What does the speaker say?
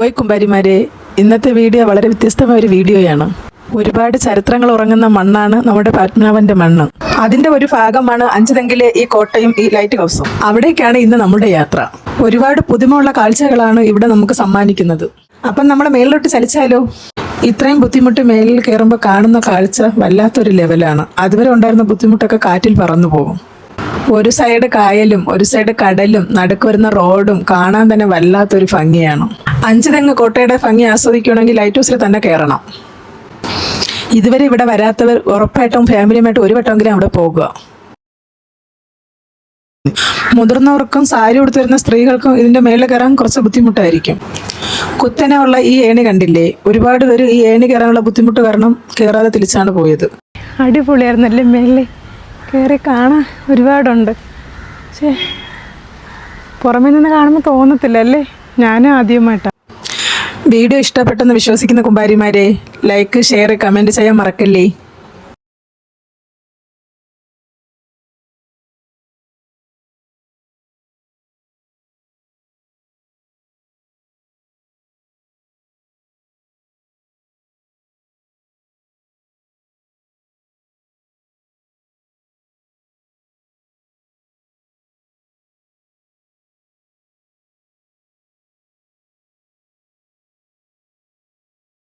കോയ് കുമ്പാരിമാരെ ഇന്നത്തെ വീഡിയോ വളരെ വ്യത്യസ്തമായ ഒരു വീഡിയോയാണ്. ഒരുപാട് ചരിത്രങ്ങൾ ഉറങ്ങുന്ന മണ്ണാണ് നമ്മുടെ പത്മനാഭന്റെ മണ്ണ്. അതിന്റെ ഒരു ഭാഗമാണ് അഞ്ചുതെങ്കിലെ ഈ കോട്ടയും ഈ ലൈറ്റ് ഹൗസും അവിടേക്കാണ് ഇന്ന് നമ്മുടെ യാത്ര. ഒരുപാട് പുതുമയുള്ള കാഴ്ചകളാണ് ഇവിടെ നമുക്ക് സമ്മാനിക്കുന്നത്. അപ്പം നമ്മൾ മേളിലോട്ട് ചലിച്ചാലോ? ഇത്രയും ബുദ്ധിമുട്ട് മേലിൽ കയറുമ്പോൾ കാണുന്ന കാഴ്ച വല്ലാത്തൊരു ലെവലാണ് അതുവരെ ഉണ്ടായിരുന്ന ബുദ്ധിമുട്ടൊക്കെ കാറ്റിൽ പറന്നു പോകും. ഒരു സൈഡ് കായലും ഒരു സൈഡ് കടലും നടുക്ക് വരുന്ന റോഡും കാണാൻ തന്നെ വല്ലാത്തൊരു ഭംഗിയാണ്. അഞ്ച് തെങ്ങ് കോട്ടയുടെ ഭംഗി ആസ്വദിക്കണമെങ്കിൽ ലൈറ്റ് ഹൗസിൽ തന്നെ കയറണം. ഇതുവരെ ഇവിടെ വരാത്തവർ ഉറപ്പായിട്ടും ഫാമിലിയുമായിട്ട് ഒരു വട്ടമെങ്കിലും അവിടെ പോകുക. മുതിർന്നവർക്കും സാരി ഉടുത്തു വരുന്ന സ്ത്രീകൾക്കും ഇതിന്റെ മേളിൽ കയറാൻ കുറച്ച് ബുദ്ധിമുട്ടായിരിക്കും. കുത്തനെ ഉള്ള ഈ ഏണി കണ്ടില്ലേ? ഒരുപാട് പേര് ഈ ഏണി കയറാനുള്ള ബുദ്ധിമുട്ട് കാരണം കയറാതെ തിരിച്ചാണ് പോയത്. അടിപൊളിയായിരുന്നല്ലേ മേലെ കയറി കാണാൻ ഒരുപാടുണ്ട്. പക്ഷേ പുറമേ നിന്ന് കാണുമ്പോൾ തോന്നത്തില്ല അല്ലേ? ഞാനും ആദ്യമായിട്ടാണ് വീഡിയോ ഇഷ്ടപ്പെട്ടെന്ന് വിശ്വസിക്കുന്ന കുമ്പാരിമാരെ ലൈക്ക് ഷെയർ കമന്റ് ചെയ്യാൻ മറക്കല്ലേ?